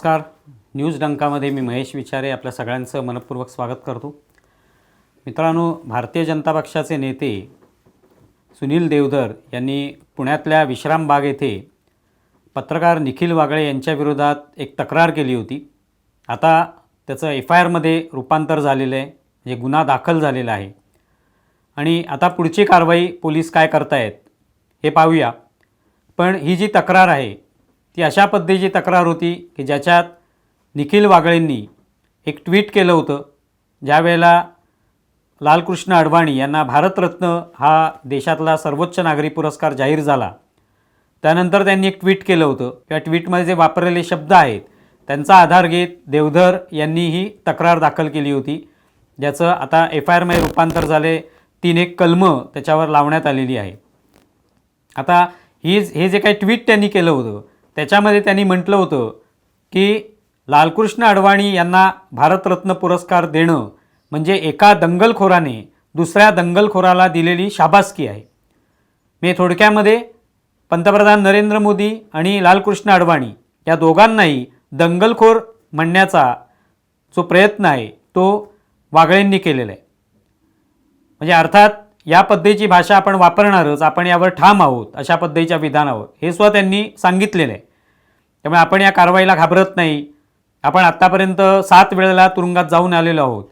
नमस्कार. न्यूज डंकामध्ये मी महेश विचारे आपल्या सगळ्यांचं मनपूर्वक स्वागत करतो. मित्रांनो भारतीय जनता पक्षाचे नेते सुनील देवधर यांनी पुण्यातल्या विश्रामबाग येथे पत्रकार निखिल वागळे यांच्याविरोधात एक तक्रार केली होती. आता त्याचं एफ आय आरमध्ये रूपांतर झालेलं आहे. म्हणजे गुन्हा दाखल झालेला आहे. आणि आता पुढची कारवाई पोलीस काय करतायत हे पाहूया. पण ही जी तक्रार आहे ती अशा पद्धतीची तक्रार होती की ज्याच्यात निखिल वागळेंनी एक ट्विट केलं होतं ज्यावेळेला लालकृष्ण अडवाणी यांना भारतरत्न हा देशातला सर्वोच्च नागरी पुरस्कार जाहीर झाला. त्यानंतर त्यांनी एक ट्विट केलं होतं. या ट्विटमध्ये जे वापरलेले शब्द आहेत त्यांचा आधार घेत देवधर यांनी ही तक्रार दाखल केली होती ज्याचं आता एफ आय आरमध्ये रूपांतर झाले तीन एक कलमं त्याच्यावर लावण्यात आलेली आहे. आता ही हे जे काही ट्विट त्यांनी केलं होतं त्याच्यामध्ये त्यांनी म्हटलं होतं की लालकृष्ण अडवाणी यांना भारतरत्न पुरस्कार देणं म्हणजे एका दंगलखोराने दुसऱ्या दंगलखोराला दिलेली शाबासकी आहे. मी थोडक्यामध्ये पंतप्रधान नरेंद्र मोदी आणि लालकृष्ण अडवाणी या दोघांनाही दंगलखोर म्हणण्याचा जो प्रयत्न आहे तो वागळेंनी केलेला आहे. म्हणजे अर्थात या पद्धतीची भाषा आपण वापरणारच आपण यावर ठाम आहोत अशा पद्धतीच्या विधानावर हे सुद्धा त्यांनी सांगितलेलं आहे. त्यामुळे आपण या कारवाईला घाबरत नाही. आपण आत्तापर्यंत सात वेळेला तुरुंगात जाऊन आलेलो आहोत.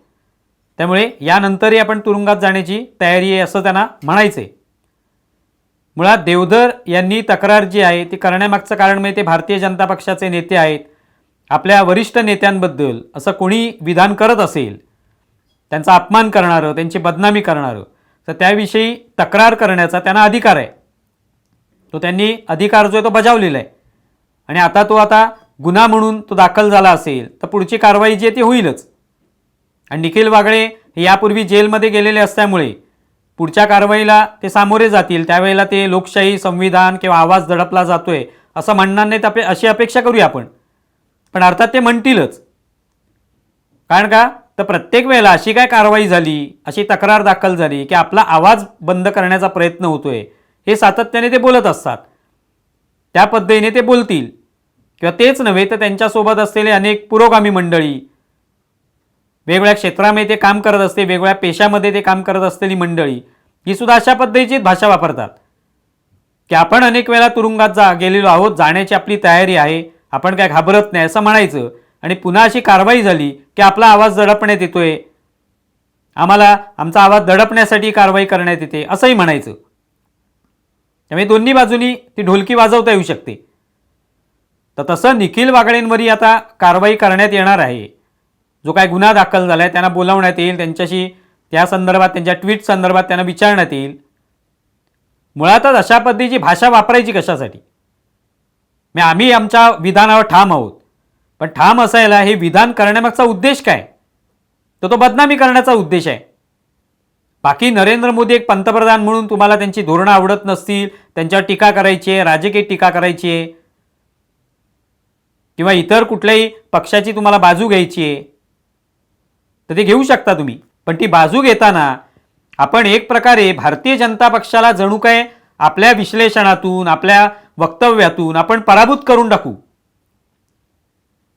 त्यामुळे यानंतरही आपण तुरुंगात जाण्याची तयारी आहे असं त्यांना म्हणायचं आहे मुळात देवधर यांनी तक्रार जी आहे ती करण्यामागचं कारण म्हणजे ते भारतीय जनता पक्षाचे नेते आहेत. आपल्या वरिष्ठ नेत्यांबद्दल असं कोणी विधान करत असेल त्यांचा अपमान करणारं त्यांची बदनामी करणारं तर त्याविषयी तक्रार करण्याचा त्यांना अधिकार आहे. तो त्यांनी अधिकार जो आहे तो बजावलेला आहे. आणि आता तो आता गुन्हा म्हणून तो दाखल झाला असेल तर पुढची कारवाई जी आहे ती होईलच. आणि निखिल वागळे हे यापूर्वी जेलमध्ये गेलेले असल्यामुळे पुढच्या कारवाईला ते सामोरे जातील त्यावेळेला ते लोकशाही संविधान किंवा आवाज दडपला जातोय असं म्हणणार नाहीत अपे अशी अपेक्षा करूया आपण. पण अर्थात ते म्हणतीलच. कारण का? तर प्रत्येक वेळेला अशी काय कारवाई झाली अशी तक्रार दाखल झाली की आपला आवाज बंद करण्याचा प्रयत्न होतोय हे सातत्याने ते बोलत असतात. त्या पद्धतीने ते बोलतील. किंवा तेच नव्हे तर त्यांच्यासोबत असलेले अनेक पुरोगामी मंडळी वेगवेगळ्या क्षेत्रामध्ये ते काम करत असते वेगवेगळ्या पेशामध्ये ते काम करत असलेली मंडळी ही सुद्धा अशा पद्धतीचीच भाषा वापरतात. की आपण अनेक वेळा तुरुंगात जा गेलेलो आहोत जाण्याची आपली तयारी आहे आपण काय घाबरत नाही असं म्हणायचं. आणि पुन्हा अशी कारवाई झाली की आपला आवाज दडपण्यात येतोय. आम्हाला आमचा आवाज दडपण्यासाठी कारवाई करण्यात येते असंही म्हणायचं. त्यामुळे दोन्ही बाजूनी ती ढोलकी वाजवता येऊ शकते. तर तसं निखिल वागळेंवरही आता कारवाई करण्यात येणार आहे. जो काय गुन्हा दाखल झाला आहे त्यांना बोलावण्यात येईल त्यांच्याशी त्या संदर्भात त्यांच्या ट्विट संदर्भात त्यांना विचारण्यात येईल. मुळातच अशा पद्धतीची भाषा वापरायची कशासाठी? मग आम्ही आमच्या विधानावर ठाम आहोत. पण ठाम असायला हे विधान करण्यामागचा उद्देश काय? तर तो बदनामी करण्याचा उद्देश आहे. बाकी नरेंद्र मोदी एक पंतप्रधान म्हणून तुम्हाला त्यांची धोरणं आवडत नसतील त्यांच्यावर टीका करायची आहे राजकीय टीका करायची आहे किंवा इतर कुठल्याही पक्षाची तुम्हाला बाजू घ्यायची आहे तर ते घेऊ शकता तुम्ही. पण ती बाजू घेताना आपण एक प्रकारे भारतीय जनता पक्षाला जणू काय आपल्या विश्लेषणातून आपल्या वक्तव्यातून आपण पराभूत करून टाकू.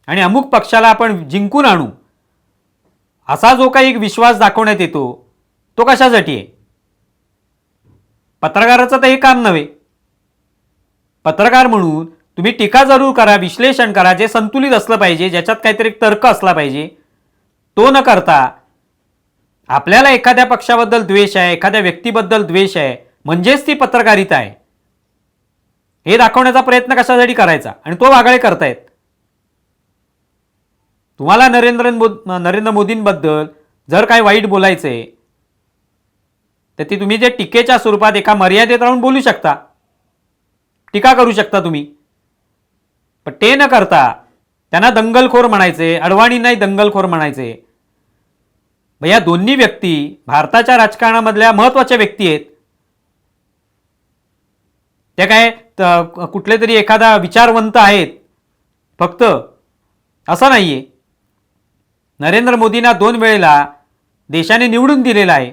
आणि अमुक पक्षाला आपण जिंकून आणू असा जो काही एक विश्वास दाखवण्यात येतो तो कशासाठी आहे? पत्रकाराचं तर हे काम नव्हे. पत्रकार म्हणून तुम्ही टीका जरूर करा विश्लेषण करा जे संतुलित असलं पाहिजे ज्याच्यात काहीतरी तर्क असला पाहिजे. तो न करता आपल्याला एखाद्या पक्षाबद्दल द्वेष आहे एखाद्या व्यक्तीबद्दल द्वेष आहे म्हणजेच ती पत्रकारिता आहे. हे दाखवण्याचा प्रयत्न कशासाठी करायचा? आणि तो वागळे करतायत. तुम्हाला नरेंद्र मोद नरेंद्र मोदींबद्दल जर काय वाईट बोलायचं आहे तर ती तुम्ही जे टीकेच्या स्वरूपात एका मर्यादेत राहून बोलू शकता. टीका करू शकता तुम्ही. पण ते न करता त्यांना दंगलखोर म्हणायचे अडवाणी नाही दंगलखोर म्हणायचे. मग या दोन्ही व्यक्ती भारताच्या राजकारणामधल्या महत्त्वाच्या व्यक्ती आहेत. त्या काय कुठले तरी एखादा विचारवंत आहेत. फक्त असं नाही आहे नरेंद्र मोदींना दोन वेळेला देशाने निवडून दिलेला आहे.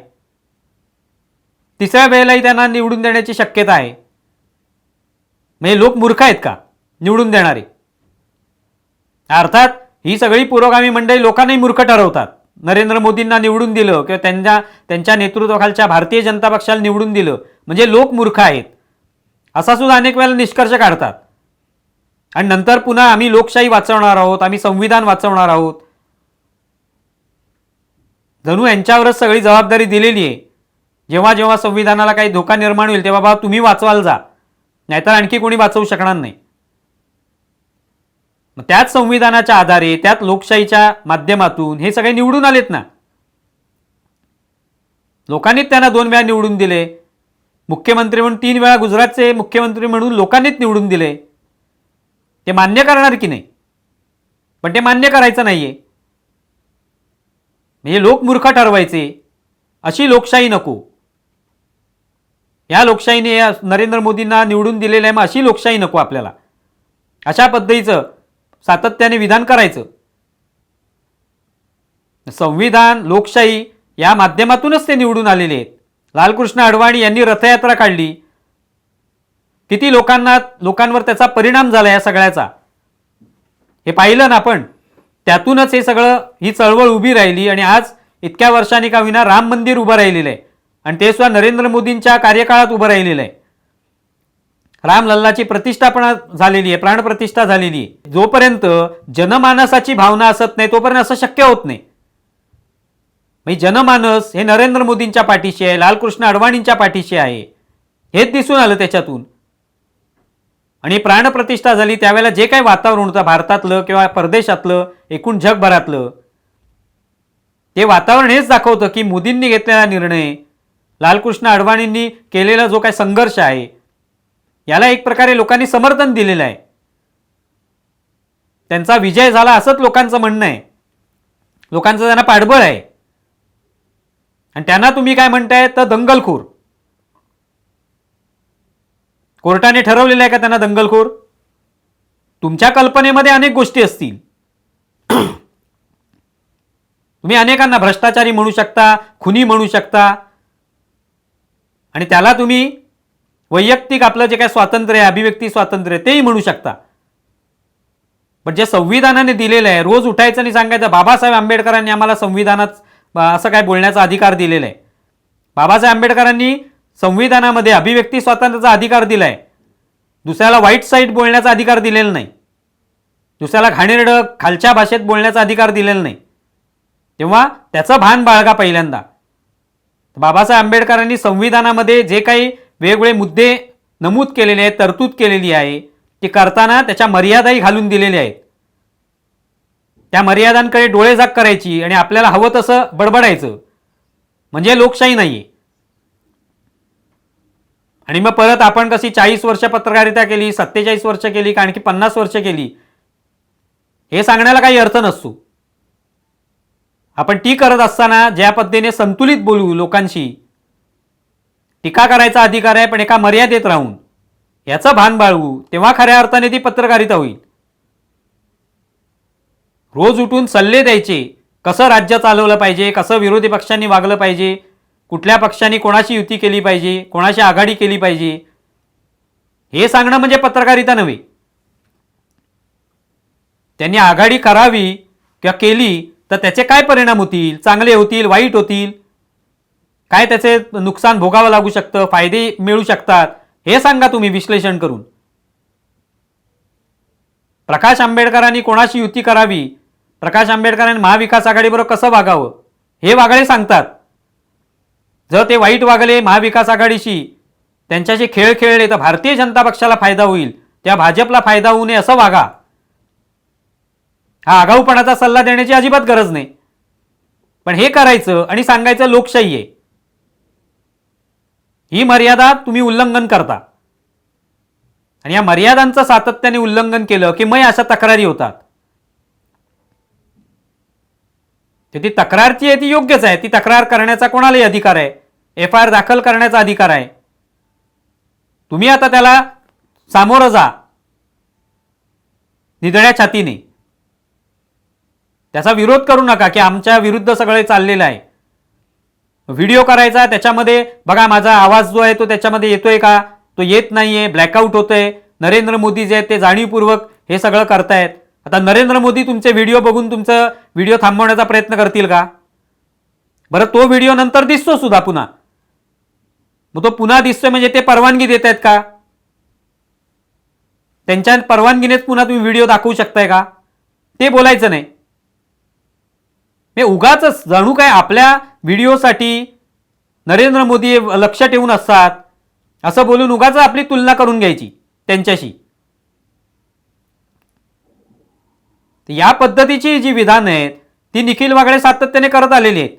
तिसऱ्या वेळेलाही त्यांना निवडून देण्याची शक्यता आहे. म्हणजे लोक मूर्ख आहेत का? निवडून देणारे. अर्थात ही सगळी पुरोगामी मंडळी लोकांनाही मूर्ख ठरवतात. नरेंद्र मोदींना निवडून दिलं किंवा त्यांच्या त्यांच्या नेतृत्वाखालच्या भारतीय जनता पक्षाला निवडून दिलं म्हणजे लोक मूर्ख आहेत. असा सुद्धा अनेक वेळेला निष्कर्ष काढतात. आणि नंतर पुन्हा आम्ही लोकशाही वाचवणार आहोत आम्ही संविधान वाचवणार आहोत. धनु यांच्यावरच सगळी जबाबदारी दिलेली आहे. जेव्हा जेव्हा संविधानाला काही धोका निर्माण होईल तेव्हा बाबा तुम्ही वाचवाल जा. नाहीतर आणखी कोणी वाचवू शकणार नाही. मग त्याच संविधानाच्या आधारे त्यात लोकशाहीच्या माध्यमातून हे सगळे निवडून आलेत ना. लोकांनीच त्यांना दोन वेळा निवडून दिले. मुख्यमंत्री म्हणून तीन वेळा गुजरातचे मुख्यमंत्री म्हणून लोकांनीच निवडून दिले. ते मान्य करणार की नाही? पण ते मान्य करायचं नाही आहे म्हणजे लोक मूर्ख ठरवायचे. अशी लोकशाही नको. या लोकशाहीने या नरेंद्र मोदींना निवडून दिलेलं आहे मग अशी लोकशाही नको आपल्याला. अशा पद्धतीचं सातत्याने विधान करायचं. संविधान लोकशाही या माध्यमातूनच ते निवडून आलेले आहेत. लालकृष्ण अडवाणी यांनी रथयात्रा काढली. किती लोकांना लोकांवर त्याचा परिणाम झाला या सगळ्याचा? हे पाहिलं ना आपण? त्यातूनच हे सगळं ही चळवळ उभी राहिली आणि आज इतक्या वर्षांनी का विना राम मंदिर उभं राहिलेलं आहे. आणि ते सुद्धा नरेंद्र मोदींच्या कार्यकाळात उभं राहिलेलं आहे. राम लल्लाची प्रतिष्ठापना झालेली आहे प्राणप्रतिष्ठा झालेली आहे. जोपर्यंत जनमानसाची भावना असत नाही तोपर्यंत असं शक्य होत नाही. म्हणजे जनमानस हे नरेंद्र मोदींच्या पाठीशी आहे लालकृष्ण अडवाणींच्या पाठीशी आहे. हेच दिसून आलं त्याच्यातून. आणि प्राणप्रतिष्ठा झाली त्यावेळेला जे काही वातावरण होतं भारतातलं किंवा परदेशातलं एकूण जगभरातलं ते वातावरण हेच दाखवतं की मोदींनी घेतलेला निर्णय लालकृष्ण अडवाणींनी केलेला जो काही संघर्ष आहे याला एक प्रकारे लोकांनी समर्थन दिलेलं आहे. त्यांचा विजय झाला असंच लोकांचं म्हणणं आहे. लोकांचं त्यांना पाठबळ आहे. आणि त्यांना तुम्ही काय म्हणताय? तर दंगलखोर. कोर्टाने ठरवलेलं आहे का त्यांना दंगलखोर? तुमच्या कल्पनेमध्ये अनेक गोष्टी असतील. तुम्ही अनेकांना भ्रष्टाचारी म्हणू शकता खुनी म्हणू शकता. आणि त्याला तुम्ही वैयक्तिक आपलं जे काय स्वातंत्र्य आहे अभिव्यक्ती स्वातंत्र्य तेही म्हणू शकता. पण जे संविधानाने दिलेलं आहे रोज उठायचं आणि सांगायचं बाबासाहेब आंबेडकरांनी आम्हाला संविधानात असं काय बोलण्याचा अधिकार दिलेला आहे. बाबासाहेब आंबेडकरांनी संविधानामध्ये अभिव्यक्ती स्वातंत्र्याचा अधिकार दिलाय. दुसऱ्याला वाईट साईट बोलण्याचा अधिकार दिलेला नाही. दुसऱ्याला घाणेरडं खालच्या भाषेत बोलण्याचा अधिकार दिलेला नाही. तेव्हा त्याचं भान बाळगा पहिल्यांदा. बाबासाहेब आंबेडकरांनी संविधानामध्ये जे काही वेगवेगळे मुद्दे नमूद केलेले आहेत तरतूद केलेली आहे ती करताना त्याच्या मर्यादाही घालून दिलेल्या आहेत. त्या मर्यादांकडे डोळेझाक करायची आणि आपल्याला हवं तसं बडबडायचं. म्हणजे लोकशाही नाहीये. आणि मग परत आपण कशी चाळीस वर्ष पत्रकारिता केली सत्तेचाळीस वर्ष केली का आणखी पन्नास वर्ष केली? हे सांगण्याला काही अर्थ नसतो. आपण ती करत असताना ज्या पद्धतीने संतुलित बोलू लोकांशी टीका करायचा अधिकार आहे पण एका मर्यादेत राहून याचं भान बाळवू तेव्हा खऱ्या अर्थाने ती पत्रकारिता होईल. रोज उठून सल्ले द्यायचे कसं राज्य चालवलं पाहिजे कसं विरोधी पक्षांनी वागलं पाहिजे कुठल्या पक्षाने कोणाशी युती केली पाहिजे कोणाशी आघाडी केली पाहिजे हे सांगणं म्हणजे पत्रकारिता नव्हे. त्यांनी आघाडी करावी किंवा केली तर त्याचे काय परिणाम होतील? चांगले होतील वाईट होतील? काय त्याचे नुकसान भोगावं लागू शकतं? फायदे मिळू शकतात? हे सांगा तुम्ही विश्लेषण करून. प्रकाश आंबेडकरांनी कोणाशी युती करावी? प्रकाश आंबेडकरांनी महाविकास आघाडीबरोबर कसं वागावं? हे वागळे सांगतात. जर ते वाईट वागले महाविकास आघाडीशी त्यांच्याशी खेळ खेळले तर भारतीय जनता पक्षाला फायदा होईल. त्या भाजपला फायदा होऊ नये असं वागा. हा आगाऊपणाचा सल्ला देण्याची अजिबात गरज नाही. पण हे करायचं आणि सांगायचं लोकशाही आहे. ही मर्यादा तुम्ही उल्लंघन करता. आणि या मर्यादांचं सातत्याने उल्लंघन केलं की मग अशा तक्रारी होतात. तर ती तक्रारची आहे ती योग्यच आहे. ती तक्रार करण्याचा कोणालाही अधिकार आहे? एफ आय आर दाखल करण्याचा अधिकार आहे. तुम्ही आता त्याला सामोरं जा. निधड्या छातीने. त्याचा विरोध करू नका की आमच्या विरुद्ध सगळे चाललेलं आहे. व्हिडिओ करायचा त्याच्यामध्ये बघा माझा आवाज जो आहे तो त्याच्यामध्ये येतोय का? तो येत नाहीये ब्लॅकआउट होतोय. नरेंद्र मोदी जे आहेत ते जाणीवपूर्वक हे सगळं करतायत. आता नरेंद्र मोदी तुमचे व्हिडिओ बघून तुमचं व्हिडिओ थांबवण्याचा प्रयत्न करतील का? बरं तो व्हिडिओ नंतर दिसतो सुद्धा पुन्हा. मग तो पुन्हा दिसतोय म्हणजे ते परवानगी देत आहेत का? त्यांच्या परवानगीनेच पुन्हा तुम्ही व्हिडिओ दाखवू शकताय का? ते बोलायचं नाही. हे उगाच जाणू काय आपल्या व्हिडिओसाठी नरेंद्र मोदी लक्ष ठेवून असतात. असं बोलून उगाच आपली तुलना करून घ्यायची त्यांच्याशी. तर या पद्धतीची जी विधानं आहेत ती निखिल वागळे सातत्याने करत आलेली आहेत.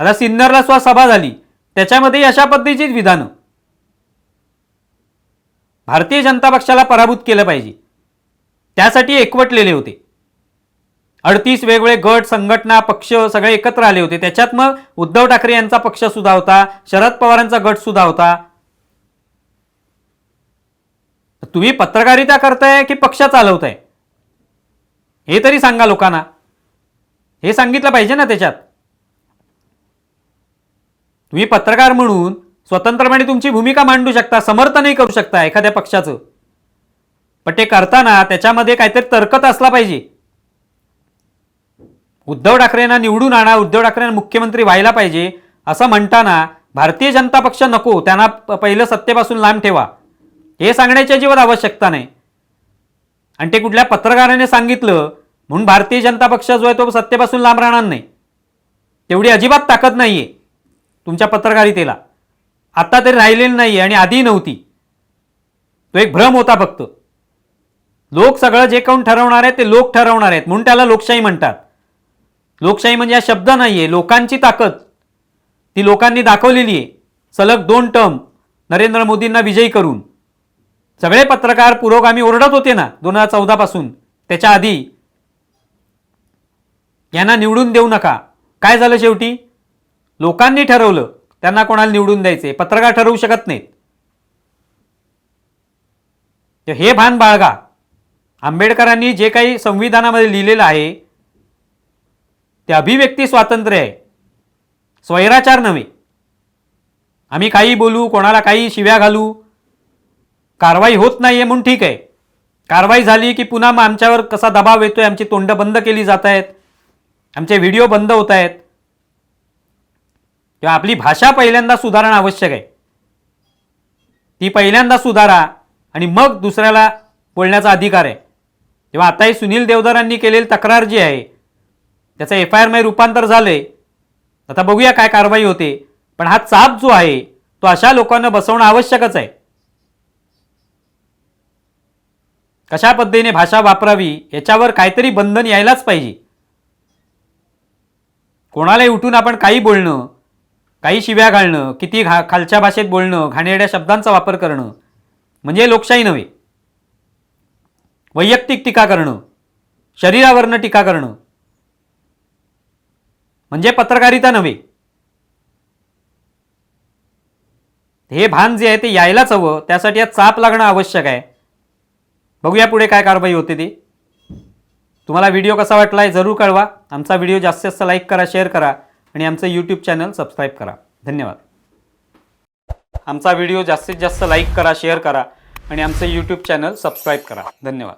आता सिन्नरला स्व सभा झाली त्याच्यामध्ये अशा पद्धतीचीच विधानं. भारतीय जनता पक्षाला पराभूत केलं पाहिजे. त्यासाठी एकवटलेले होते. अडतीस वेगवेगळे गट संघटना पक्ष सगळे एकत्र आले होते. त्याच्यात मग उद्धव ठाकरे यांचा पक्ष सुद्धा होता शरद पवारांचा गट सुद्धा होता. तुम्ही पत्रकारिता करताय की पक्ष चालवताय? हे तरी सांगा लोकांना. हे सांगितलं पाहिजे ना त्याच्यात. तुम्ही पत्रकार म्हणून स्वतंत्रपणे तुमची भूमिका मांडू शकता समर्थनही करू शकता एखाद्या पक्षाचं. पण ते करताना त्याच्यामध्ये काहीतरी तर्कत असला पाहिजे. उद्धव ठाकरेंना निवडून आणा उद्धव ठाकरेंना मुख्यमंत्री व्हायला पाहिजे असं म्हणताना भारतीय जनता पक्ष नको त्यांना प- पहिलं सत्तेपासून लांब ठेवा. हे सांगण्याची अजिबात आवश्यकता नाही. आणि ते कुठल्या पत्रकाराने सांगितलं म्हणून भारतीय जनता पक्ष जो आहे तो सत्तेपासून लांब राहणार नाही. तेवढी अजिबात ताकद नाही आहे तुमच्या पत्रकारितेला. आत्ता तरी राहिलेली नाही आणि आधी नव्हती. तो एक भ्रम होता फक्त. लोक सगळं जे कोण ठरवणार आहे ते लोक ठरवणार आहेत म्हणून त्याला लोकशाही म्हणतात. लोकशाही म्हणजे हा शब्द नाही आहे लोकांची ताकद. ती लोकांनी दाखवलेली आहे सलग दोन टर्म नरेंद्र मोदींना विजयी करून. सगळे पत्रकार पुरोगामी ओरडत होते ना दोन हजार चौदा पासून. त्याच्या आधी. यांना निवडून देऊ नका. काय झालं शेवटी? लोकांनी ठरवलं त्यांना कोणाला निवडून द्यायचे? पत्रकार ठरवू शकत नाहीत. हे भान बाळगा. आंबेडकरांनी जे काही संविधानामध्ये लिहिलेलं आहे ते अभिव्यक्ती स्वातंत्र्य आहे. स्वैराचार नव्हे. आम्ही काही बोलू कोणाला काही शिव्या घालू कारवाई होत नाहीये म्हणून ठीक आहे. कारवाई झाली की पुन्हा मग आमच्यावर कसा दबाव येतोय आमची तोंड बंद केली जात आहेत. आमचे व्हिडिओ बंद होत आहेत. तेव्हा आपली भाषा पहिल्यांदा सुधारणं आवश्यक आहे. ती पहिल्यांदा सुधारा आणि मग दुसऱ्याला बोलण्याचा अधिकार आहे. तेव्हा आताही सुनील देवधरांनी केलेली तक्रार जी आहे त्याचं एफ आय आरमध्ये रूपांतर झालंय. आता बघूया काय कारवाई होते. पण हा चाप जो आहे तो अशा लोकांना बसवणं आवश्यकच आहे. कशा पद्धतीने भाषा वापरावी याच्यावर काहीतरी बंधन यायलाच पाहिजे. कोणालाही उठून आपण काही बोलणं काही शिव्या घालणं किती घा खालच्या भाषेत बोलणं घाणेरड्या शब्दांचा वापर करणं म्हणजे लोकशाही नव्हे. वैयक्तिक टीका करणं शरीरावरनं टीका करणं म्हणजे पत्रकारिता नव्हे. हे भान जे आहे ते यायलाच हवं त्यासाठी या चाप लागणं आवश्यक आहे. बघूया पुढे काय कारवाई होते ती. तुम्हाला व्हिडिओ कसा वाटला आहे जरूर कळवा. आमचा व्हिडिओ जास्तीत जास्त लाईक करा शेअर करा आणि आमचं यूट्यूब चॅनल सबस्क्राईब करा. धन्यवाद. आमचा व्हिडिओ जास्तीत जास्त लाईक करा शेअर करा आणि आमचं यूट्यूब चॅनल सबस्क्राईब करा. धन्यवाद.